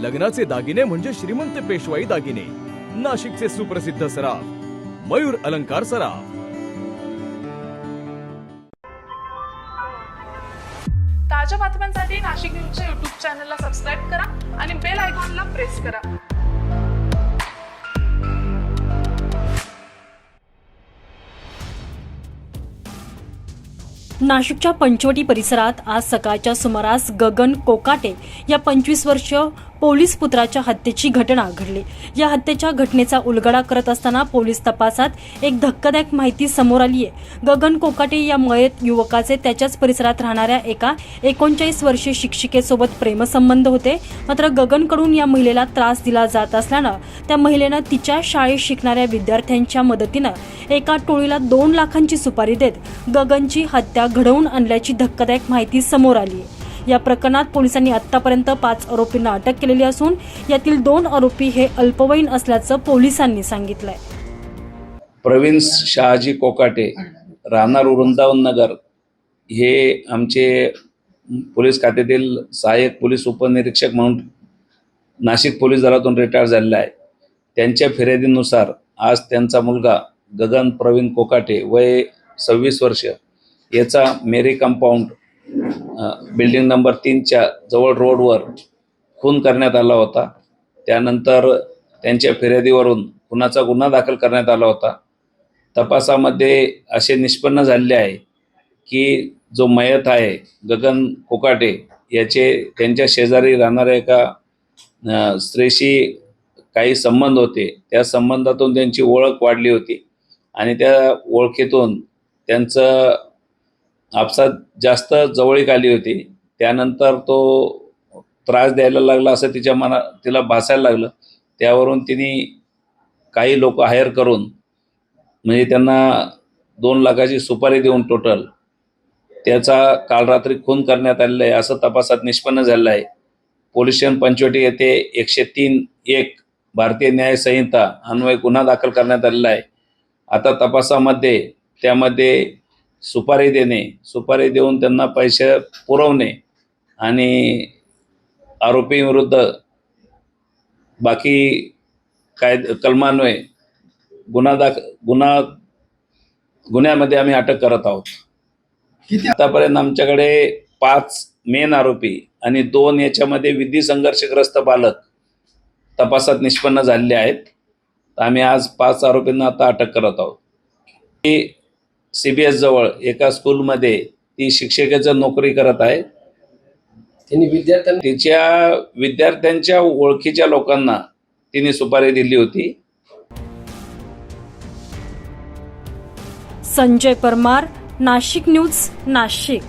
लग्नाचे दागिने म्हणजे श्रीमंत पेशवाई दागिने. नाशिकचे सुप्रसिद्ध सराफ मयूर अलंकार सराफ. ताज्या बातम्यांसाठी नाशिक न्यूजच्या युट्यूब चॅनलला सबस्क्राईब करा आणि बेल आयकॉनला प्रेस करा. नाशिकच्या पंचवटी परिसरात आज सकाळच्या सुमारास गगन कोकाटे या पंचवीस वर्ष पोलीस पुत्राच्या हत्येची घटना घडली. या हत्येच्या घटनेचा उलगडा करत असताना पोलीस तपासात एक धक्कादायक माहिती समोर आली आहे गगन कोकाटे या मयत युवकाचे त्याच्याच परिसरात राहणाऱ्या एका एकोणचाळीस वर्षीय शिक्षिकेसोबत प्रेमसंबंध होते. मात्र गगनकडून या महिलेला त्रास दिला जात असल्यानं त्या महिलेनं तिच्या शाळेत शिकणाऱ्या विद्यार्थ्यांच्या मदतीनं एका टोळीला दोन लाखांची सुपारी देत गगनची हत्या घडवून आणल्याची धक्कादायक माहिती समोर आली आहे या प्रकरणात पोलिसांनी आतापर्यंत पाच आरोपींना अटक केलेली असून यातील दोन आरोपी हे अल्पवयीन असल्याचं पोलिसांनी सांगितलंय. प्रवीण शहाजी कोकाटे राहणार वृंदावन नगर हे आमचे पोलीस खात्यातील सहाय्यक पोलीस उपनिरीक्षक म्हणून नाशिक पोलीस दलातून रिटायर झालेला आहे त्यांच्या फिर्यादीनुसार आज त्यांचा मुलगा गगन प्रवीण कोकाटे वय सव्वीस वर्ष याचा मेरी कंपाऊंड बिल्डिंग नंबर तीनच्या जवळ रोडवर खून करण्यात आला होता. त्यानंतर त्यांच्या फिर्यादीवरून खुनाचा गुन्हा दाखल करण्यात आला होता. तपासामध्ये असे निष्पन्न झालेले आहे की जो मयत आहे गगन कोकाटे याचे त्यांच्या शेजारी राहणाऱ्या एका स्त्रीशी काही संबंध होते. त्या संबंधातून त्यांची ओळख वाढली होती आणि त्या ओळखीतून त्यांचं आपसात जास्त जवळीक आली होती. त्यानंतर तो त्रास द्यायला लागला असं तिच्या मना तिला भासायला लागलं. त्यावरून तिने काही लोक हायर करून म्हणजे त्यांना दोन लाखाची सुपारी देऊन टोटल त्याचा काल रात्री खून करण्यात आलेला आहे असं तपासात निष्पन्न झालेलं आहे. पोलीस स्टेशन पंचवटी येथे एकशे तीन एक भारतीय न्याय संहिता अन्वय गुन्हा दाखल करण्यात आलेला आहे. आता तपासामध्ये त्यामध्ये सुपारी देणे सुपारी देऊन त्यांना पैसे पुरवणे आणि आरोपीविरुद्ध बाकी काय कलमान्वये गुन्हा दाख गुन्हा गुन्ह्यामध्ये आम्ही अटक करत आहोत. आतापर्यंत आमच्याकडे पाच मेन आरोपी आणि दोन याच्यामध्ये विधी संघर्षग्रस्त बालक तपासात निष्पन्न झालेले आहेत. तर आम्ही आज पाच आरोपींना आता अटक करत आहोत. सी बी एस जवळ एका स्कूलमध्ये ती शिक्षकेचं नोकरी करत आहे. त्यांनी विद्यार्थ्यांना तिच्या विद्यार्थ्यांच्या ओळखीच्या लोकांना तिने सुपारी दिली होती. संजय परमार नाशिक न्यूज नाशिक.